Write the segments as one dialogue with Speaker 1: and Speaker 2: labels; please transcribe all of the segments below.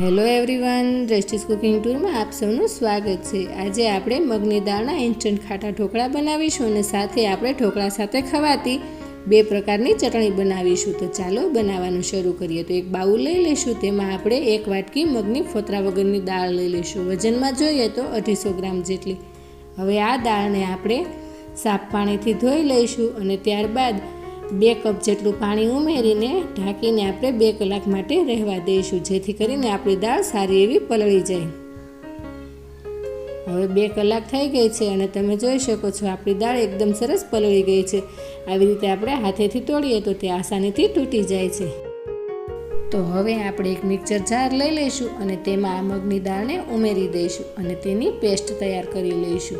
Speaker 1: Hello everyone દ્રષ્ટિસ cooking ટૂરમાં આપ સૌનું સ્વાગત છે. આજે આપણે મગની દાળના ઇન્સ્ટન્ટ ખાટા ઢોકળા બનાવીશું અને સાથે આપણે ઢોકળા સાથે ખવાતી બે પ્રકારની ચટણી બનાવીશું. તો ચાલો બનાવવાનું શરૂ કરીએ. તો એક બાઉલ લઈ લઈશું, તેમાં આપણે એક વાટકી મગની ફોતરા વગરની દાળ લઈ લઈશું. વજનમાં જોઈએ તો અઢીસો ગ્રામ જેટલી. હવે આ દાળને આપણે સાફ પાણીથી ધોઈ લઈશું અને ત્યારબાદ બે કપ જેટલું પાણી ઉમેરીને ઢાંકીને આપણે બે કલાક માટે રહેવા દઈશું, જેથી કરીને આપણી દાળ સારી એવી પલળી જાય. હવે બે કલાક થઈ ગઈ છે અને તમે જોઈ શકો છો આપણી દાળ એકદમ સરસ પલળી ગઈ છે. આવી રીતે આપણે હાથેથી તોડીએ તો તે આસાનીથી તૂટી જાય છે. તો હવે આપણે એક મિક્સર જાર લઈ લઈશું અને તેમાં આ મગની દાળને ઉમેરી દઈશું અને તેની પેસ્ટ તૈયાર કરી લઈશું.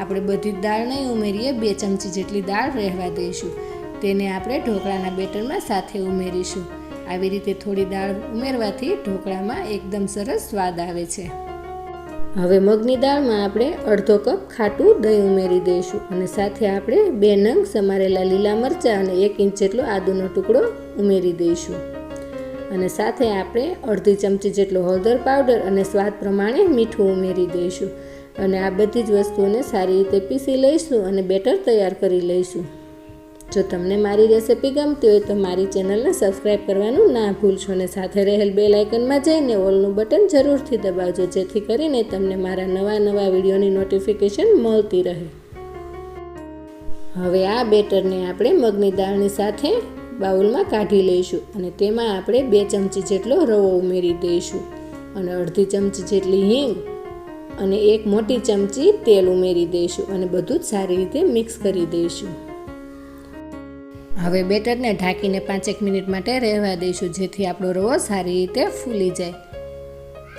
Speaker 1: આપણે બધી દાળ નહીં ઉમેરીએ, બે ચમચી જેટલી દાળ રહેવા દઈશું. તેને આપણે ઢોકળાના બેટરમાં સાથે ઉમેરીશું. આવી રીતે થોડી દાળ ઉમેરવાથી ઢોકળામાં એકદમ સરસ સ્વાદ આવે છે. હવે મગની દાળમાં આપણે અડધો કપ ખાટું દહીં ઉમેરી દઈશું અને સાથે આપણે બે નંગ સમારેલા લીલા મરચાં અને એક ઇંચ જેટલો આદુનો ટુકડો ઉમેરી દઈશું. અને સાથે આપણે અડધી ચમચી જેટલો હળદર પાવડર અને સ્વાદ પ્રમાણે મીઠું ઉમેરી દઈશું. અને આ બધી જ વસ્તુઓને સારી રીતે પીસી લઈશું અને બેટર તૈયાર કરી લઈશું. જો તમને મારી રેસિપી ગમતી હોય તો મારી ચેનલને સબસ્ક્રાઈબ કરવાનું ના ભૂલશો અને સાથે રહેલ બે લાઇકનમાં જઈને ઓલનું બટન જરૂરથી દબાવજો, જેથી કરીને તમને મારા નવા નવા વિડીયોની નોટિફિકેશન મળતી રહે. હવે આ બેટરને આપણે મગની દાળની સાથે બાઉલમાં કાઢી લઈશું અને તેમાં આપણે બે ચમચી જેટલો રવો ઉમેરી દઈશું અને અડધી ચમચી જેટલી હિંગ અને એક મોટી ચમચી તેલ ઉમેરી દઈશું અને બધું જ સારી રીતે મિક્સ કરી દઈશું. હવે બેટરને ઢાંકીને પાંચેક મિનિટ માટે રહેવા દઈશું, જેથી આપણો રવો સારી રીતે ફૂલી જાય.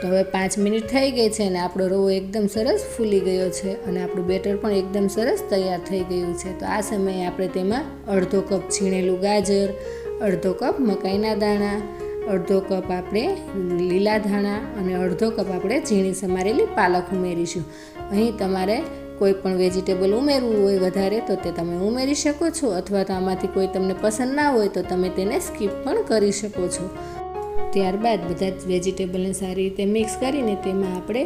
Speaker 1: તો હવે પાંચ મિનિટ થઈ ગઈ છે અને આપણો રવો એકદમ સરસ ફૂલી ગયો છે અને આપણું બેટર પણ એકદમ સરસ તૈયાર થઈ ગયું છે. તો આ સમયે આપણે તેમાં અડધો કપ છીણેલું ગાજર, અડધો કપ મકાઈના દાણા, અડધો કપ આપણે લીલા ધાણા અને અડધો કપ આપણે ઝીણી સમારેલી પાલક ઉમેરીશું. અહીં તમારે કોઈ પણ વેજીટેબલ ઉમેરવું હોય વધારે, તો તે તમે ઉમેરી શકો છો. અથવા તો આમાંથી કોઈ તમને પસંદ ના હોય, તો તમે તેને સ્કીપ પણ કરી શકો છો. ત્યારબાદ બધા જ વેજીટેબલને સારી રીતે મિક્સ કરીને તેમાં આપણે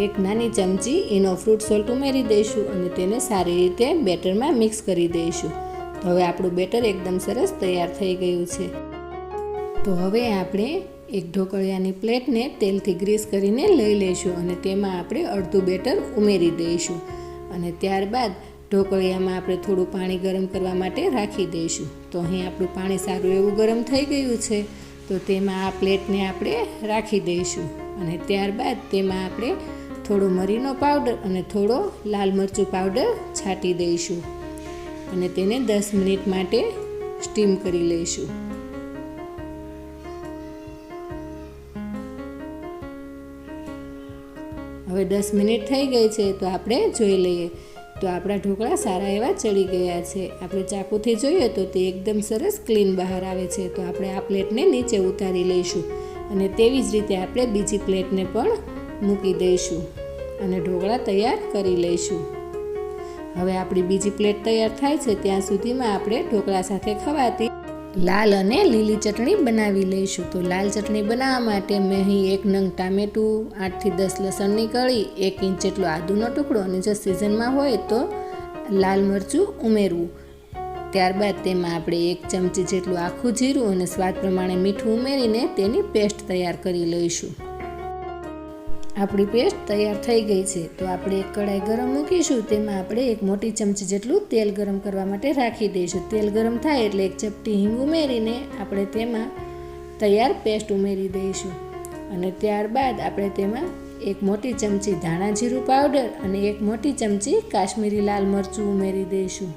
Speaker 1: એક નાની ચમચી એનો ફ્રૂટ સોલ્ટ ઉમેરી દઈશું અને તેને સારી રીતે બેટરમાં મિક્સ કરી દઈશું. તો હવે આપણું બેટર એકદમ સરસ તૈયાર થઈ ગયું છે. તો હવે આપણે એક ઢોકળિયાની પ્લેટને તેલથી ગ્રીસ કરીને લઈ લઈશું અને તેમાં આપણે અડધું બેટર ઉમેરી દઈશું. અને ત્યારબાદ ઢોકળિયામાં આપણે થોડું પાણી ગરમ કરવા માટે રાખી દઈશું. તો અહીં આપણું પાણી સારું એવું ગરમ થઈ ગયું છે. તો તેમાં આ પ્લેટને આપણે રાખી દઈશું. અને ત્યારબાદ તેમાં આપણે થોડો મરીનો પાવડર અને થોડો લાલ મરચું પાવડર છાંટી દઈશું. અને તેને દસ મિનિટ માટે સ્ટીમ કરી લઈશું. હવે દસ મિનિટ થઈ ગઈ છે તો આપણે જોઈ લઈએ. તો આપણા ઢોકળા સારા એવા ચડી ગયા છે. આપણે ચાકુથી જોઈએ તો તે એકદમ સરસ ક્લીન બહાર આવે છે. તો આપણે આ પ્લેટને નીચે ઉતારી લઈશું અને તેવી જ રીતે આપણે બીજી પ્લેટને પણ મૂકી દઈશું અને ઢોકળા તૈયાર કરી લઈશું. હવે આપણી બીજી પ્લેટ તૈયાર થાય છે. ત્યાં સુધીમાં આપણે ઢોકળા સાથે ખવાતી લાલ અને લીલી ચટણી બનાવી લઈશું. તો લાલ ચટણી બનાવવા માટે મેં અહીં એક નંગ ટામેટું, આઠથી દસ લસણની કળી એક ઇંચ જેટલો આદુનો ટુકડો અને જો સિઝનમાં હોય તો લાલ મરચું ઉમેરવું. ત્યારબાદ તેમાં આપણે એક ચમચી જેટલું આખું જીરું અને સ્વાદ પ્રમાણે મીઠું ઉમેરીને તેની પેસ્ટ તૈયાર કરી લઈશું. આપણી પેસ્ટ તૈયાર થઈ ગઈ છે. તો આપણે એક કઢાઈ ગરમ મૂકીશું. તેમાં આપણે એક મોટી ચમચી જેટલું તેલ ગરમ કરવા માટે રાખી દઈશું. તેલ ગરમ થાય એટલે એક ચપટી હિંગ ઉમેરીને આપણે તેમાં તૈયાર પેસ્ટ ઉમેરી દઈશું. અને ત્યારબાદ આપણે તેમાં એક મોટી ચમચી ધાણા જીરું પાવડર અને એક મોટી ચમચી કાશ્મીરી લાલ મરચું ઉમેરી દઈશું.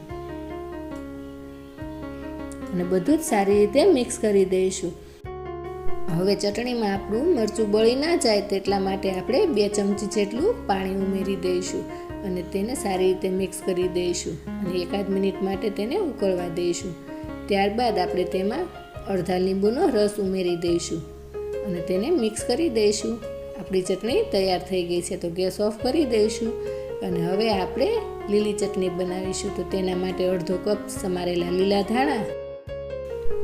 Speaker 1: અને બધું જ સારી રીતે મિક્સ કરી દઈશું. હવે ચટણીમાં આપણું મરચું બળી ના જાય તેટલા માટે આપણે બે ચમચી જેટલું પાણી ઉમેરી દઈશું અને તેને સારી રીતે મિક્સ કરી દઈશું અને એકાદ મિનિટ માટે તેને ઉકળવા દઈશું. ત્યારબાદ આપણે તેમાં અડધા લીંબુનો રસ ઉમેરી દઈશું અને તેને મિક્સ કરી દઈશું. આપણી ચટણી તૈયાર થઈ ગઈ છે તો ગેસ ઓફ કરી દઈશું અને હવે આપણે લીલી ચટણી બનાવીશું તો તેના માટે અડધો કપ સમારેલા લીલા ધાણા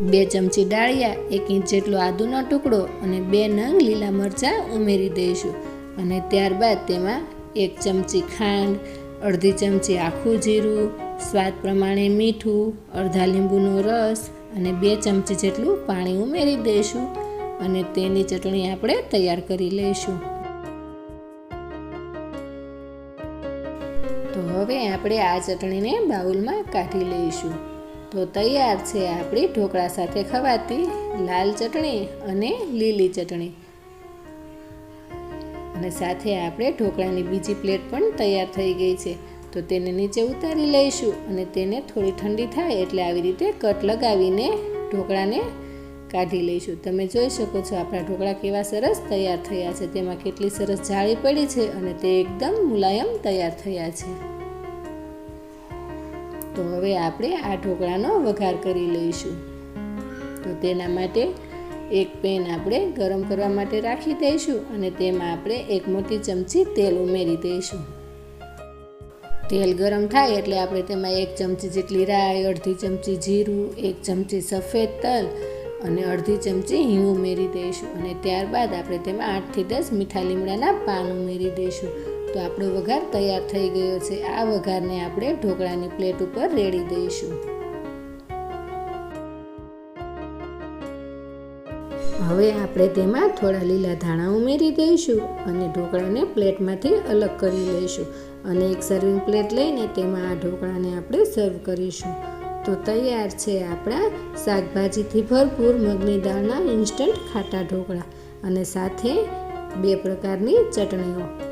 Speaker 1: બે ચમચી ડાળિયા, એક ઇંચ જેટલો આદુનો ટુકડો અને બે નંગ લીલા મરચાં ઉમેરી દઈશું. અને ત્યારબાદ તેમાં એક ચમચી ખાંડ, અડધી ચમચી આખું જીરું, સ્વાદ પ્રમાણે મીઠું, અડધા લીંબુનો રસ અને બે ચમચી જેટલું પાણી ઉમેરી દઈશું. અને તેની ચટણી આપણે તૈયાર કરી લઈશું. તો હવે આપણે આ ચટણીને બાઉલમાં કાઢી લઈશું. તો તૈયાર છે આપણી ઢોકળા સાથે ખવાતી લાલ ચટણી અને લીલી ચટણી. અને સાથે આપણે ઢોકળાની બીજી પ્લેટ પણ તૈયાર થઈ ગઈ છે. તો તેને નીચે ઉતારી લઈશું અને તેને થોડી ઠંડી થાય એટલે આવી રીતે કટ લગાવીને ઢોકળાને કાઢી લઈશું. તમે જોઈ શકો છો આપણા ઢોકળા કેવા સરસ તૈયાર થયા છે. તેમાં કેટલી સરસ જાળી પડી છે અને તે એકદમ મુલાયમ તૈયાર થયા છે. તો હવે આપણે આ ઢોકળાનો વઘાર કરી લઈશું. તો તેના માટે એક પેન આપણે ગરમ કરવા માટે રાખી દઈશું અને તેમાં આપણે એક મોટી ચમચી તેલ ઉમેરી દઈશું. તેલ ગરમ થાય એટલે આપણે તેમાં એક ચમચી જેટલી રાઈ, અડધી ચમચી જીરું, એક ચમચી સફેદ તલ અને અડધી ચમચી હિંગ ઉમેરી દઈશું. અને ત્યારબાદ આપણે તેમાં આઠથી દસ મીઠા લીમડાના પાન ઉમેરી દઈશું. તો આપણો વઘાર તૈયાર થઈ ગયો છે. આ વઘારને આપણે ઢોકળાની પ્લેટ ઉપર રેડી દઈશું. હવે આપણે તેમાં થોડા લીલા ધાણા ઉમેરી દઈશું અને ઢોકળાને પ્લેટમાંથી અલગ કરી લઈશું અને એક સર્વિંગ પ્લેટ લઈને તેમાં આ ઢોકળાને આપણે સર્વ કરીશું. તો તૈયાર છે આપણા શાકભાજીથી ભરપૂર મગની દાળના ઇન્સ્ટન્ટ ખાટા ઢોકળા અને સાથે બે પ્રકારની ચટણીઓ.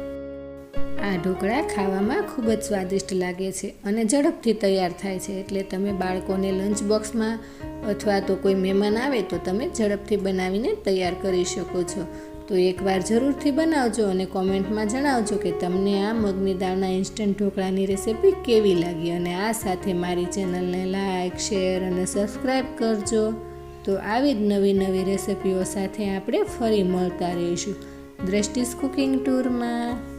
Speaker 1: આ ઢોકળા ખાવામાં ખૂબ જ સ્વાદિષ્ટ લાગે છે અને ઝડપથી તૈયાર થાય છે. એટલે તમે બાળકોને લંચ બોક્સમાં અથવા તો કોઈ મહેમાન આવે તો તમે ઝડપથી બનાવીને તૈયાર કરી શકો છો. તો એકવાર જરૂરથી બનાવજો અને કોમેન્ટમાં જણાવજો કે તમને આ મગની દાળના ઇન્સ્ટન્ટ ઢોકળાની રેસિપી કેવી લાગી અને આ સાથે મારી ચેનલને લાઇક શેર અને સબસ્ક્રાઈબ કરજો. તો આવી જ નવી નવી રેસિપીઓ સાથે આપણે ફરી મળતા રહીશું. દ્રષ્ટિસ કુકિંગ ટૂરમાં